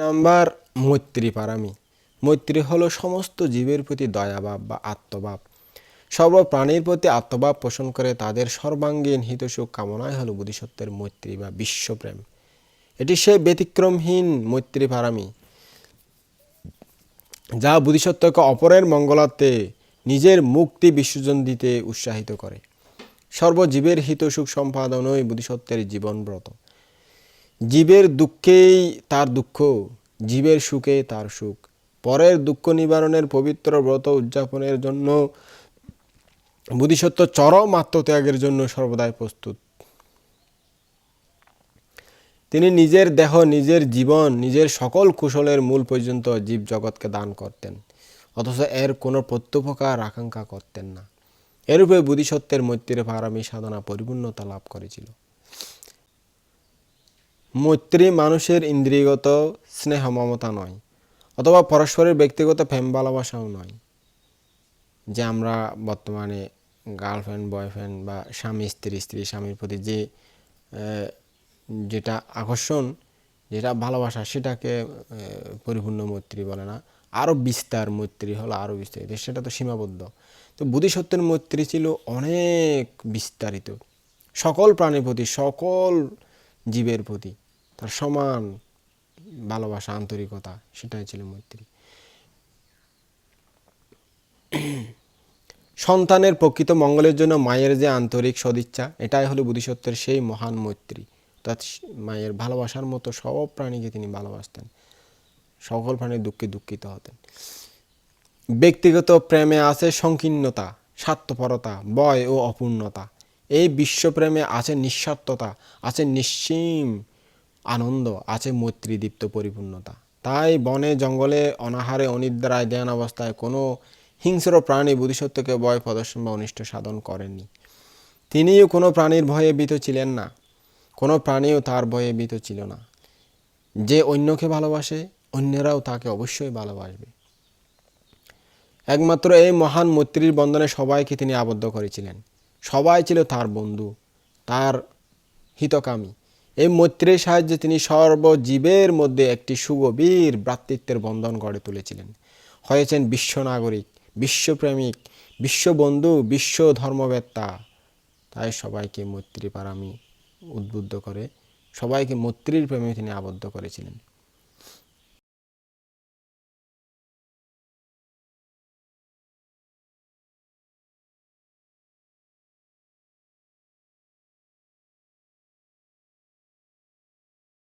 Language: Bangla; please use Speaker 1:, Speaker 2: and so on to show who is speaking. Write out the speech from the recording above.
Speaker 1: নাম্বার মৈত্রী পারামি মৈত্রী হলো সমস্ত জীবের প্রতি দয়াভাব বা আত্মভাব। সর্ব প্রাণীর প্রতি আত্মভাব পোষণ করে তাদের সর্বাঙ্গীন হিতসুখ কামনাই হলো বোধিসত্ত্বের মৈত্রী বা বিশ্বপ্রেম। এটি সেই ব্যতিক্রমহীন মৈত্রী পারামি যা বোধিসত্ত্বকে অপরের মঙ্গলাতে নিজের মুক্তি বিসর্জন দিতে উৎসাহিত করে। সর্বজীবের হিতসুখ সম্পাদনই বোধিসত্ত্বের জীবনব্রত। জীবের দুঃখেই তার দুঃখ, জীবের সুখে তার সুখ। পরের দুঃখ নিবারণের পবিত্র ব্রত উদযাপনের জন্য, বোধিসত্ত্ব চরম আত্মত্যাগের জন্য সর্বদাই প্রস্তুত। তিনি নিজের দেহ, নিজের জীবন, নিজের সকল কুশলের মূল পর্যন্ত জীব জগৎকে দান করতেন, অথচ এর কোনো প্রত্যুপকার আকাঙ্ক্ষা করতেন না। এরূপে বোধিসত্ত্বের মৈত্রীর পারামী সাধনা পরিপূর্ণতা লাভ করেছিল। মৈত্রী মানুষের ইন্দ্রিয়গত স্নেহ মমতা নয়, অথবা পরস্পরের ব্যক্তিগত প্রেম ভালোবাসাও নয়। যে আমরা বর্তমানে গার্লফ্রেন্ড বয়ফ্রেন্ড বা স্বামী, স্ত্রী স্ত্রী, স্বামীর প্রতি যে যেটা আকর্ষণ, যেটা ভালোবাসা, সেটাকে পরিপূর্ণ মৈত্রী বলে না। আরও বিস্তার মৈত্রী হলো আরও বিস্তারিত, সেটা তো সীমাবদ্ধ। তো বুদ্ধিসত্ত্বের মৈত্রী ছিল অনেক বিস্তারিত। সকল প্রাণীর প্রতি, সকল জীবের প্রতি। তার সমান ভালোবাসা, আন্তরিকতা, সেটাই ছিল মৈত্রী। সন্তানের প্রকৃত মঙ্গলের জন্য মায়ের যে আন্তরিক সদিচ্ছা, এটাই হলো বোধিসত্ত্বের সেই মহান মৈত্রী। অর্থাৎ মায়ের ভালোবাসার মতো সব প্রাণীকে তিনি ভালোবাসতেন। সকল প্রাণীর দুঃখে দুঃখিত হতেন। ব্যক্তিগত প্রেমে আছে সংকীর্ণতা, স্বার্থপরতা বয় ও অপূর্ণতা। এই বিশ্বপ্রেমে আছে নিঃস্বার্থতা, আছে নিশ্চিম আনন্দ আছে মৈত্রীদীপ্ত পরিপূর্ণতা। তাই বনে, জঙ্গলে, অনাহারে, অনিদ্রায় ধ্যান অবস্থায় কোনো হিংস্র প্রাণী বুদ্ধিসত্ত্বকে ভয়, প্রদর্শন বা অনিষ্ট সাধন করেননি। তিনিও কোনো প্রাণীর ভয়ে ভীত ছিলেন না। কোনো প্রাণীও তার ভয়ে ভীত ছিল না। যে অন্যকে ভালোবাসে, অন্যরাও তাকে অবশ্যই ভালোবাসবে। একমাত্র এই মহান মৈত্রীর বন্ধনে সবাইকে তিনি আবদ্ধ করেছিলেন। সবাই ছিল তার বন্ধু, তার হিতকামী। এই মৈত্রীর সাহায্যে তিনি সর্বজীবের মধ্যে একটি সুগভীর ভ্রাতৃত্বের বন্ধন গড়ে তুলেছিলেন। হয়েছেন বিশ্ব নাগরিক বিশ্বপ্রেমিক বিশ্ববন্ধু বিশ্ব ধর্মবেত্তা। তাই সবাইকে মৈত্রী পারামি উদ্বুদ্ধ করে সবাইকে মৈত্রীর প্রেমে তিনি আবদ্ধ করেছিলেন।